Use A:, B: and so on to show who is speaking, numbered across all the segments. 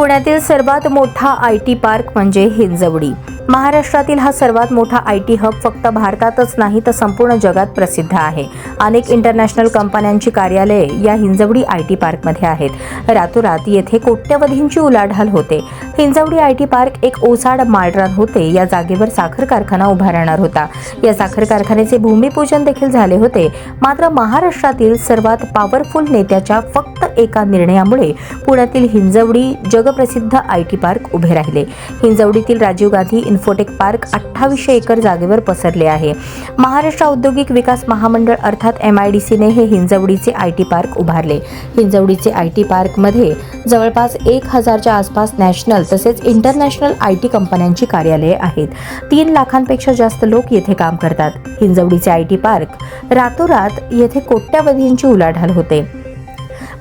A: पुण्यातील सर्वात मोठा आय टी पार्क म्हणजे हिंजवडी. महाराष्ट्रातील हा सर्वात मोठा आय टी हब फक्त भारतातच नाही तर संपूर्ण जगात प्रसिद्ध आहे. अनेक इंटरनॅशनल कंपन्यांची कार्यालये या हिंजवडी आय टी पार्कमध्ये आहेत. रातोरात येथे कोट्यवधींची उलाढाल होते. हिंजवडी आय टी पार्क एक ओसाड माळरान होते. या जागेवर साखर कारखाना उभा राहणार होता. या साखर कारखान्याचे भूमिपूजन देखील झाले होते. मात्र महाराष्ट्रातील सर्वात पॉवरफुल नेत्याच्या फक्त एका निर्णयामुळे पुण्यातील हिंजवडी जगप्रसिद्ध आय टी पार्क उभे राहिले. हिंजवडीतील राजीव गांधी इन्फोटेक पार्क अठ्ठावीसशे एकर जागेवर पसरले आहे. महाराष्ट्र औद्योगिक विकास महामंडळ अर्थात एम आय डी सीने हे हिंजवडीचे आय टी पार्क उभारले. हिंजवडीचे आय टी पार्कमध्ये जवळपास एक हजारच्या आसपास नॅशनल तसेच इंटरनॅशनल आय टी कंपन्यांची कार्यालये आहेत. तीन लाखांपेक्षा जास्त लोक येथे काम करतात. हिंजवडीचे आय टी पार्क रातोरात येथे कोट्यावधींची उलाढाल होते.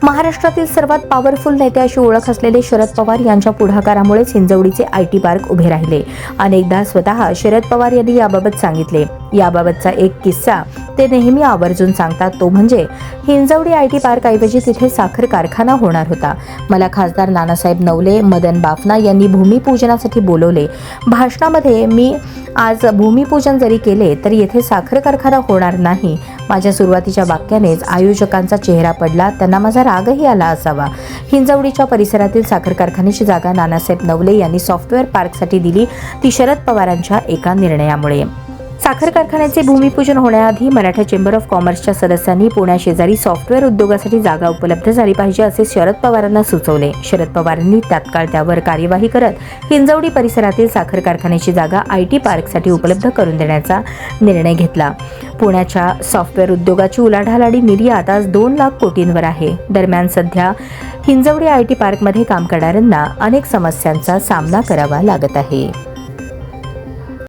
A: महाराष्ट्रातील सर्वात पॉवरफुल नेते अशी ओळख असलेले शरद पवार यांच्या पुढाकारामुळेच हिंजवडीचे आय टी पार्क उभे राहिले. अनेकदा स्वतः शरद पवार यांनी याबाबत सांगितले. याबाबतचा एक किस्सा ते नेहमी आवर्जून सांगतात. तो म्हणजे हिंजवडी आय टी पार्कऐवजी तिथे साखर कारखाना होणार होता. मला खासदार नानासाहेब नवले मदन बाफना यांनी भूमिपूजनासाठी बोलवले. भाषणामध्ये मी आज भूमिपूजन जरी केले तरी येथे साखर कारखाना होणार नाही. माझ्या सुरुवातीच्या वाक्यानेच आयोजकांचा चेहरा पडला. त्यांना माझा रागही आला असावा. हिंजवडीच्या परिसरातील साखर कारखान्याची जागा नानासाहेब नवले यांनी सॉफ्टवेअर पार्कसाठी दिली. ती शरद पवारांच्या एका निर्णयामुळे. साखर कारखान्याचे भूमिपूजन होण्याआधी मराठा चेंबर ऑफ कॉमर्सच्या सदस्यांनी पुण्याशेजारी सॉफ्टवेअर उद्योगासाठी जागा उपलब्ध झाली पाहिजे असे शरद पवारांना सुचवले. शरद पवारांनी तात्काळ त्यावर कार्यवाही करत हिंजवडी परिसरातील साखर कारखान्याची जागा आय टी पार्कसाठी उपलब्ध करून देण्याचा निर्णय घेतला. पुण्याच्या सॉफ्टवेअर उद्योगाची उलाढालाडी निर्यात आज दोन लाख कोटींवर आहे. दरम्यान सध्या हिंजवडी आय टी पार्कमध्ये काम करणाऱ्यांना अनेक समस्यांचा सामना करावा लागत आहे.